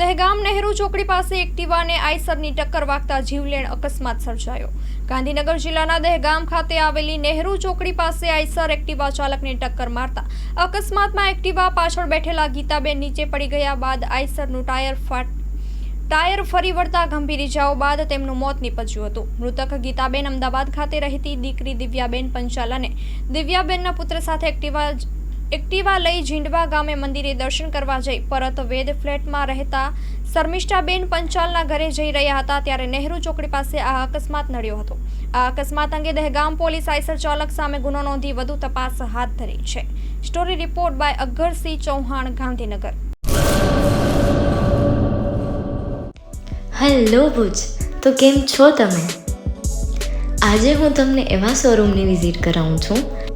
દહેગામ નહેરુ ચોકડી પાસે એક્ટિવાને આઈસરની ટક્કર વાગતા જીવલેણ અકસ્માત સર્જાયો. ગાંધીનગર જિલ્લાના દહેગામ ખાતે આવેલી નહેરુ ચોકડી પાસે આઈસર એક્ટિવા ચાલકને ટક્કર મારતા અકસ્માતમાં એક્ટિવા પાછળ બેઠેલા ગીતાબેન નીચે પડી ગયા બાદ આઈસરનું ટાયર ફાટ ટાયર ફરી વળતા ગંભીર ઇજાઓ બાદ તેમનું મોત નીપજ્યું હતું. મૃતક ગીતાબેન અમદાવાદ ખાતે રહેતી દીકરી દિવ્યાબેન પંચાલ અને દિવ્યાબેનના પુત્ર સાથે એક્ટિવા એક્ટિવા લઈ ઝીંડવા ગામે મંદિરે દર્શન કરવા જઈ પરત વેદ ફ્લેટમાં રહેતા શર્મિષ્ઠાબેન પંચાલના ઘરે જઈ રહ્યા હતા ત્યારે નહેરુ ચોકડી પાસે આ અકસ્માત નડ્યો હતો. આ અકસ્માત અંગે દહેગામ પોલીસ આઈસર ચાલક સામે ગુનો નોંધી વધુ તપાસ હાથ ધરી છે. Story report by Agarsinh Chauhan, Gandhinagar. Hello Bhuj, તો કેમ છો તમે? આજે હું તમને એવા શોરૂમની વિઝિટ કરાવું છું